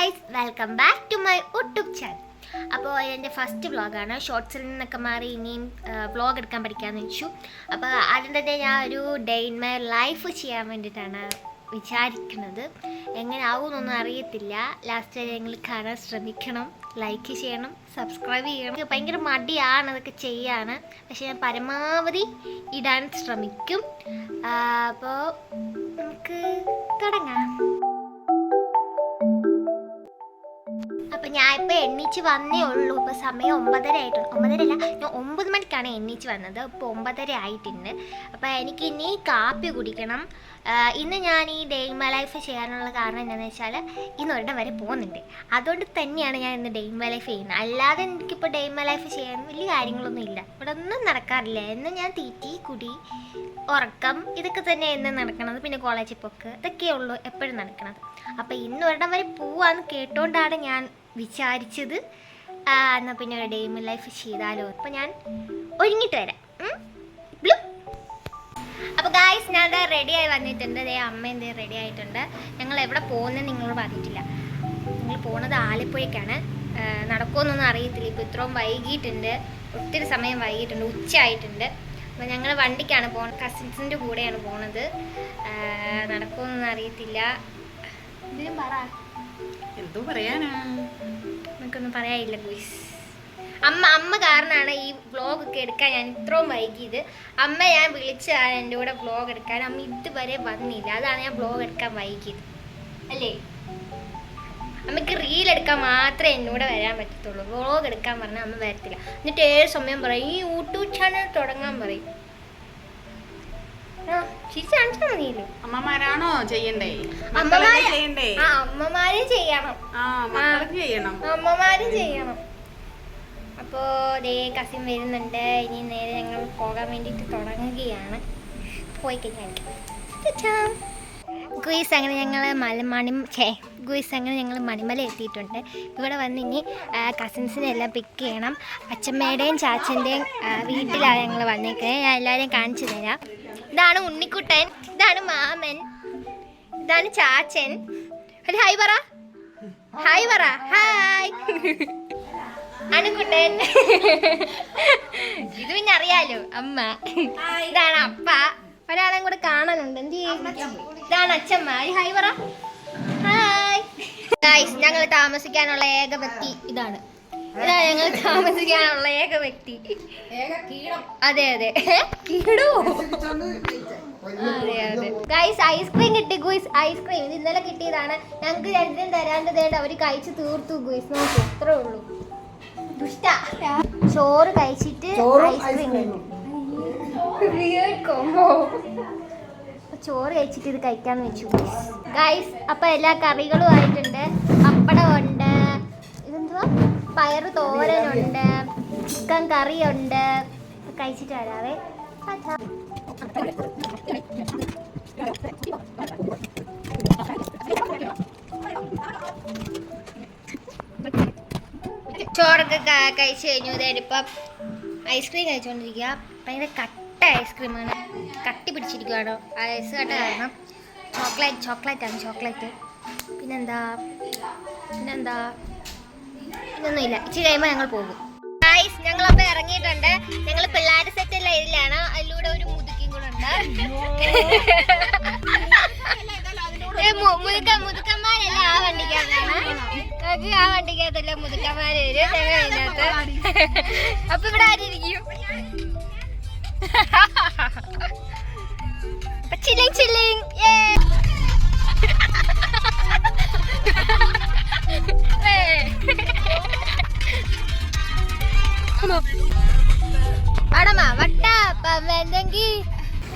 Guys welcome back to my YouTube channel അപ്പോൾ എന്റെ first വ്ളോഗാണ് ഷോർട്സിൽ നിന്നൊക്കെ മാറി ഇനിയും വ്ളോഗ് എടുക്കാൻ പഠിക്കാമെന്ന് വെച്ചു. അപ്പോൾ ആദ്യം തന്നെ ഞാൻ ഒരു ഡേ ഇൻ മൈ ലൈഫ് ചെയ്യാൻ വേണ്ടിയിട്ടാണ് വിചാരിക്കുന്നത്. എങ്ങനെ ആവുമെന്നൊന്നും അറിയത്തില്ല. ലാസ്റ്റ് വരെ നിങ്ങൾ കാണാൻ ശ്രമിക്കണം. ലൈക്ക് ചെയ്യണം സബ്സ്ക്രൈബ് ചെയ്യണം. ഭയങ്കര മടിയാണ് അതൊക്കെ ചെയ്യാണ് പക്ഷെ ഞാൻ പരമാവധി ഇടാൻ ശ്രമിക്കും. അപ്പോൾ നമുക്ക് തുടങ്ങാം. ഞാൻ എണ്ണീച്ച് വന്നേ ഉള്ളൂ. ഇപ്പം സമയം ഒമ്പതര ആയിട്ടുണ്ട്. ഒമ്പതര അല്ല ഞാൻ ഒമ്പത് മണിക്കാണ് എണ്ണീച്ച് വന്നത്. ഇപ്പോൾ ഒമ്പതര ആയിട്ടുണ്ട്. അപ്പം എനിക്ക് ഇനി കാപ്പി കുടിക്കണം. ഇന്ന് ഞാൻ ഈ ഡെയിമ ലൈഫ് ചെയ്യാനുള്ള കാരണം എന്താണെന്ന് വെച്ചാൽ ഇന്ന് ഒരിടം വരെ പോകുന്നുണ്ട്. അതുകൊണ്ട് തന്നെയാണ് ഞാൻ ഇന്ന് ഡെയിമ ലൈഫ് ചെയ്യുന്നത്. അല്ലാതെ എനിക്കിപ്പോൾ ഡെയിമ ലൈഫ് ചെയ്യാൻ വലിയ കാര്യങ്ങളൊന്നും ഇല്ല. ഇവിടെ ഒന്നും നടക്കാറില്ല. എന്ന് ഞാൻ തീറ്റി കുടി ഉറക്കം ഇതൊക്കെ തന്നെ എന്ന് നടക്കണത്. പിന്നെ കോളേജിൽ പോക്ക് ഇതൊക്കെയേ ഉള്ളൂ എപ്പോഴും നടക്കണത്. അപ്പോൾ ഇന്ന് ഒരിടം വരെ പോവാന്ന് കേട്ടോണ്ടാണ് ഞാൻ വിചാരിച്ചത്. എന്നാൽ പിന്നെ ഒരു ലൈഫ് ചെയ്താലോ. അപ്പം ഞാൻ ഒരുങ്ങിട്ട് വരാം. അപ്പോൾ ഗായ്സ് ഞാൻ റെഡിയായി വന്നിട്ടുണ്ട്. ദേ അമ്മ എന്ത് റെഡി ആയിട്ടുണ്ട്. ഞങ്ങൾ എവിടെ പോകുന്നത് നിങ്ങളോട് പറഞ്ഞിട്ടില്ല ഞങ്ങൾ പോണത് ആലപ്പുഴയ്ക്കാണ്. നടക്കുമെന്നൊന്നും അറിയത്തില്ല. ഇപ്പോൾ ഇത്രയും വൈകിട്ടുണ്ട് ഒത്തിരി സമയം വൈകിട്ടുണ്ട് ഉച്ചയായിട്ടുണ്ട്. അപ്പോൾ ഞങ്ങൾ വണ്ടിക്കാണ് പോകുന്നത് കസിൻസിന്റെ കൂടെയാണ് പോണത്. നടക്കുമെന്നൊന്നും അറിയത്തില്ല. എന്തെങ്കിലും പറ. എന്തോ പറയാനാ? നമുക്കൊന്നും പറയാനില്ല ഗുയിസ് അമ്മ അമ്മ കാരണമാണ് ഈ വ്ളോഗ് ഒക്കെ എടുക്കാൻ ഞാൻ ഇത്രയും വൈകിയത്. അമ്മ ഞാൻ വിളിച്ചതാണ് എന്റെ കൂടെ വ്ളോഗ് എടുക്കാൻ. അമ്മ ഇതുവരെ വന്നില്ല. അതാണ് ഞാൻ വ്ളോഗ് എടുക്കാൻ വൈകിയത്. അല്ലേ? അമ്മയ്ക്ക് റീൽ എടുക്കാൻ മാത്രമേ എന്നോട് വരാൻ പറ്റത്തുള്ളൂ. വ്ളോഗ് എടുക്കാൻ പറഞ്ഞാൽ അമ്മ വരത്തില്ല. എന്നിട്ട് ഏഴ് സമയം പറയും. ഈ യൂട്യൂബ് ചാനൽ തുടങ്ങാൻ പറയും. ചിരിച്ച് കാണിച്ചാൽ മതിയല്ലോ. അമ്മമാരാണോ ചെയ്യണ്ടേ? അമ്മമാരെ ചെയ്യണ്ടേ? ആ അമ്മമാരും ചെയ്യണം. ആ മക്കളും ചെയ്യണം. അമ്മമാരും ചെയ്യണം. അപ്പോൾ ദേ കസിൻ വരുന്നുണ്ട്. ഇനി നേരെ ഞങ്ങൾ പോകാൻ വേണ്ടിയിട്ട് തുടങ്ങുകയാണ്. പോയി കഴിഞ്ഞാൽ ഗുയിസ് അങ്ങനെ ഞങ്ങൾ മലമണി ഛേ ഗുയിസ് അങ്ങനെ ഞങ്ങൾ മണിമല എത്തിയിട്ടുണ്ട്. ഇവിടെ വന്ന് ഇനി കസിൻസിനെ എല്ലാം പിക്ക് ചെയ്യണം. അച്ഛമ്മയുടെയും ചാച്ചന്റെയും വീട്ടിലാണ് ഞങ്ങൾ വന്നേക്കുന്നത്. ഞാൻ എല്ലാവരെയും കാണിച്ചു തരാം. ഇതാണ് ഉണ്ണിക്കുട്ടൻ ഇതാണ് മാമൻ ഇതാണ് ചാച്ചൻ. ഒരു ഹായ് പറ. ഹായ് പറ. ഹായ്. അണുക്കുട്ടൻ ഇത് പിന്നെ അറിയാലോ അമ്മ. ഇതാണ് അപ്പ. ഒരാളെയും കൂടെ കാണാനുണ്ട്. എന്ത് ഇതാണ് അച്ഛമ്മ ഹായ് പറ. ഹായ്. ഞങ്ങൾ താമസിക്കാനുള്ള ഏക വ്യക്തി ഇതാണ്. ഇതാണ് ഞങ്ങൾ താമസിക്കാനുള്ള ഏക വ്യക്തി അതെ അതെ. കീടോ? അതെ അതെ. ഗൈസ് ഐസ്ക്രീം കിട്ടി ഗുയിസ് ഐസ്ക്രീം ഇത് ഇന്നലെ കിട്ടിയതാണ്. ഞങ്ങൾക്ക് രണ്ടും തരാണ്ട് തേണ്ട. അവർ കഴിച്ച് തീർത്തു ഗുയിസ് നോക്കൂ ഇത്രേ ഉള്ളൂ. ദുഷ്ട. ചോറ് കഴിച്ചിട്ട് ഐസ്ക്രീം ചോറ് കഴിച്ചിട്ട് ഇത് കഴിക്കാന്ന് വെച്ചു ഗൈസ് അപ്പൊ എല്ലാ കറികളും ആയിട്ടുണ്ട്. പപ്പടം ഉണ്ട് ഇതെന്തുവാ? പയറ് തോരനുണ്ട് ചിക്കൻ കറിയുണ്ട്. കഴിച്ചിട്ട് വരാവേ. ചോറൊക്കെ കഴിച്ചു കഴിഞ്ഞു. ഇപ്പം ഐസ്ക്രീം കഴിച്ചുകൊണ്ടിരിക്കുക ഭയങ്കര കട്ട ഐസ്ക്രീമാണ്. കട്ടി പിടിച്ചിരിക്കുകയാണോ ഐസ് കട്ട കാരണം ചോക്ലേറ്റ് ചോക്ലേറ്റ് ആണ് ചോക്ലേറ്റ്. പിന്നെന്താ? പിന്നെന്താ? ഇതൊന്നുമില്ല. ഇച്ചിരി കഴിയുമ്പോൾ ഞങ്ങൾ പോകും. ഗൈസ് ഞങ്ങളപ്പോൾ ഇറങ്ങിയിട്ടുണ്ട്. ഞങ്ങൾ പിള്ളേരുടെ സെറ്റ് എല്ലാം ഇതിലാണ്. അതിലൂടെ ഒരു മുതുക്കിയും കൂടെ ഉണ്ട്. മുതുക്ക മുതുക്കന്മാരല്ല ആ വണ്ടിക്കകത്താണ് ആ? വണ്ടിക്കകത്തല്ല മുതുക്കന്മാര് വരും. ഞങ്ങൾ ഇതിനകത്ത് അപ്പൊ ഇവിടെ ആരിയിരിക്കും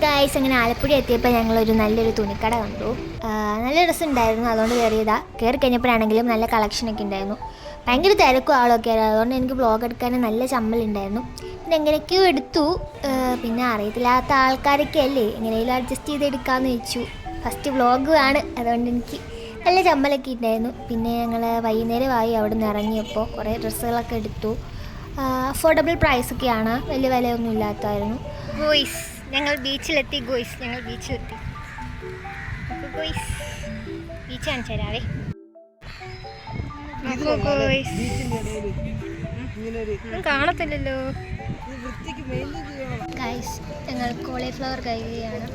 ഗായ്സ് അങ്ങനെ ആലപ്പുഴ എത്തിയപ്പോൾ ഞങ്ങൾ ഒരു നല്ലൊരു തുണിക്കട കണ്ടു. നല്ല രസം ഉണ്ടായിരുന്നു അതുകൊണ്ട് കയറിയതാ. കയറി കഴിഞ്ഞപ്പോഴാണെങ്കിലും നല്ല കളക്ഷനൊക്കെ ഉണ്ടായിരുന്നു. ഭയങ്കര തിരക്കും ആളൊക്കെ ആയിരുന്നു. അതുകൊണ്ട് എനിക്ക് ബ്ലോഗ് എടുക്കാൻ നല്ല ചമ്മലുണ്ടായിരുന്നു പിന്നെ എങ്ങനെയൊക്കെയോ എടുത്തു. പിന്നെ അറിയത്തില്ലാത്ത ആൾക്കാരൊക്കെ അല്ലേ? എങ്ങനെയെങ്കിലും അഡ്ജസ്റ്റ് ചെയ്ത് എടുക്കാമെന്ന് വെച്ചു. ഫസ്റ്റ് വ്ളോഗ് ആണ്. അതുകൊണ്ട് എനിക്ക് നല്ല ചമ്മലൊക്കെ ഉണ്ടായിരുന്നു. പിന്നെ ഞങ്ങൾ വൈകുന്നേരമായി അവിടെ നിന്ന് ഇറങ്ങിയപ്പോൾ കുറേ ഡ്രസ്സുകളൊക്കെ എടുത്തു. അഫോർഡബിൾ പ്രൈസൊക്കെയാണ് വലിയ വിലയൊന്നും ഇല്ലാത്തായിരുന്നു ഗോയ്സ് ഞങ്ങൾ ബീച്ചിലെത്തി. ഗോയ്സ് ഞങ്ങൾ ബീച്ചിലെത്തി. ഗോയ്സ് ബീച്ച് കാണിച്ചു തരാവേ. കാണത്തില്ലല്ലോ. ഗൈസ് ഞങ്ങൾ കോളിഫ്ലവർ കഴിക്കുകയാണ്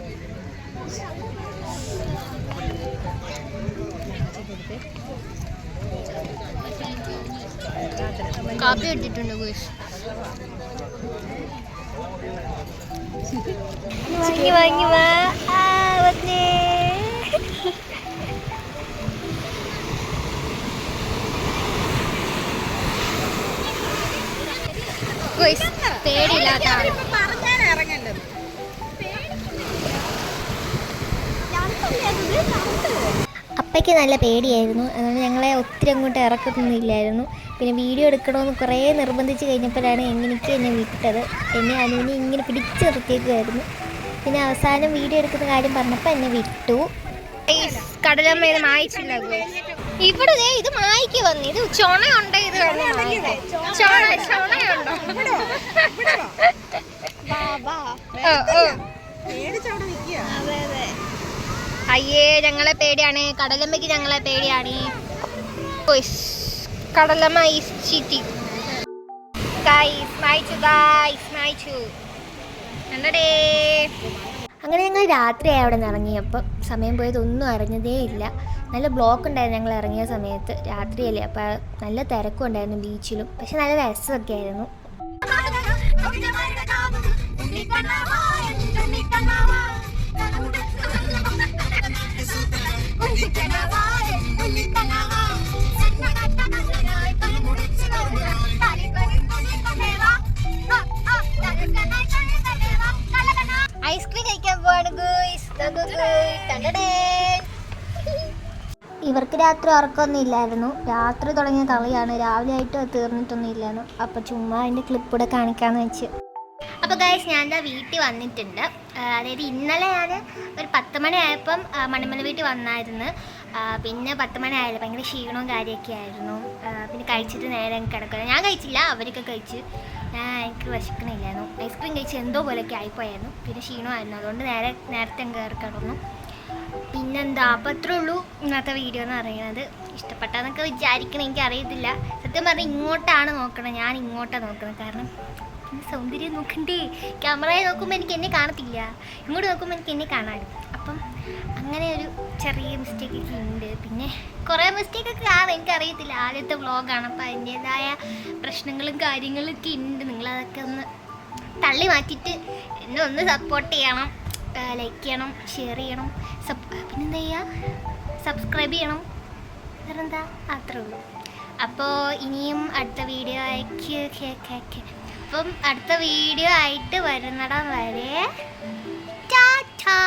കാപ്പി എടുത്തിട്ടുണ്ട് ഗുഷ് വാങ്ങി വാങ്ങി വാ. വന്നേ. ഗൈസ് പേടിയില്ലാത്ത. അപ്പയ്ക്ക് നല്ല പേടിയായിരുന്നു. അതുകൊണ്ട് ഞങ്ങളെ ഒത്തിരി അങ്ങോട്ട് ഇറക്കുന്നില്ലായിരുന്നു പിന്നെ വീഡിയോ എടുക്കണമെന്ന് കുറേ നിർബന്ധിച്ച് കഴിഞ്ഞപ്പോഴാണ് എനിക്ക് എന്നെ വിട്ടത്. എന്നെ അനുവിനെ ഇങ്ങനെ പിടിച്ചു നിർത്തിയേക്കുമായിരുന്നു പിന്നെ അവസാനം വീഡിയോ എടുക്കുന്ന കാര്യം പറഞ്ഞപ്പോൾ എന്നെ വിട്ടു. കടലമ്മ ഇത് മായിച്ചില്ല ഇവിടെ ഇത് മായിക്ക് വന്നു. ഇത് ചുണയുണ്ട് ഇത്. ചുണ ചുണയുണ്ടോ? ഓ ഓ അതെ അതെ. അയ്യേ ഞങ്ങളെ പേടിയാണ്. കടലമ്മയ്ക്ക് ഞങ്ങളെ പേടിയാണ്. കടലമ്മ ഈസ് ചീറ്റിംഗ് ഗൈസ് മായിച്ചു ഗൈസ് മായിച്ചു. കണ്ടടേ? അങ്ങനെ ഞങ്ങൾ രാത്രി അവിടെ നിന്ന് ഇറങ്ങിയപ്പോൾ സമയം പോയതൊന്നും അറിഞ്ഞതേ ഇല്ല. നല്ല ബ്ലോക്ക് ഉണ്ടായിരുന്നു ഞങ്ങൾ ഇറങ്ങിയ സമയത്ത് രാത്രിയല്ലേ. അപ്പോൾ നല്ല തിരക്കും ഉണ്ടായിരുന്നു ബീച്ചിലും പക്ഷെ നല്ല രസമൊക്കെ ആയിരുന്നു. ഇവർക്ക് രാത്രി ഉറക്കമൊന്നും ഇല്ലായിരുന്നു. രാത്രി തുടങ്ങിയ കളിയാണ്. രാവിലെ ആയിട്ട് തീർന്നിട്ടൊന്നും ഇല്ലായിരുന്നു. അപ്പോൾ ചുമ്മാ അതിന്റെ ക്ലിപ്പ് കൂടെ കാണിക്കാമെന്ന് വെച്ച്. അപ്പോൾ ഗൈസ് ഞാൻ എന്താ വീട്ടിൽ വന്നിട്ടുണ്ട്. അതായത് ഇന്നലെ ഞാൻ ഒരു പത്ത് മണിയായപ്പം മണിമല വീട്ടിൽ വന്നായിരുന്നു. പിന്നെ പത്ത് മണി ആയില്ല ഭയങ്കര ക്ഷീണവും കാര്യമൊക്കെ ആയിരുന്നു. പിന്നെ കഴിച്ചിട്ട് നേരെ കിടക്കുക ഞാൻ കഴിച്ചില്ല അവരൊക്കെ കഴിച്ച്. ഞാൻ എനിക്ക് വിശക്കണില്ലായിരുന്നു ഐസ്ക്രീം കഴിച്ച് എന്തോ പോലെയൊക്കെ ആയിപ്പോയായിരുന്നു. പിന്നെ ക്ഷീണമായിരുന്നു. അതുകൊണ്ട് നേരെ നേരത്തെ കിടന്നു. പിന്നെന്താ അപ്പം അത്രേ ഉള്ളൂ ഇന്നത്തെ വീഡിയോ എന്ന് പറയുന്നത്. ഇഷ്ടപ്പെട്ടെന്നൊക്കെ വിചാരിക്കണം എനിക്ക് അറിയത്തില്ല സത്യം പറഞ്ഞാൽ ഇങ്ങോട്ടാണ് നോക്കണം ഞാൻ ഇങ്ങോട്ടാണ് നോക്കുന്നത് കാരണം സൗന്ദര്യം നോക്കണ്ടേ? ക്യാമറയെ നോക്കുമ്പോൾ എനിക്ക് എന്നെ കാണത്തില്ല. ഇങ്ങോട്ട് നോക്കുമ്പോൾ എനിക്ക് എന്നെ കാണാനും അപ്പം അങ്ങനെ ഒരു ചെറിയ മിസ്റ്റേക്ക് ഒക്കെ ഉണ്ട്. പിന്നെ കുറേ മിസ്റ്റേക്ക് ഒക്കെ കാണും എനിക്കറിയത്തില്ല. ആദ്യത്തെ വ്ളോഗാണ് അപ്പം അതിന്റേതായ പ്രശ്നങ്ങളും കാര്യങ്ങളും ഒക്കെ ഉണ്ട്. നിങ്ങളതൊക്കെ ഒന്ന് തള്ളി മാറ്റിയിട്ട് എന്നെ ഒന്ന് സപ്പോർട്ട് ചെയ്യണം. ലൈക്ക് ചെയ്യണം ഷെയർ ചെയ്യണം സബ് പിന്നെന്താ ചെയ്യുക സബ്സ്ക്രൈബ് ചെയ്യണം. വേറെന്താ? അത്രേ ഉള്ളൂ. അപ്പോൾ ഇനിയും അടുത്ത വീഡിയോ അയക്ക് അപ്പം അടുത്ത വീഡിയോ ആയിട്ട് വരുന്നിടം വരെ ടാ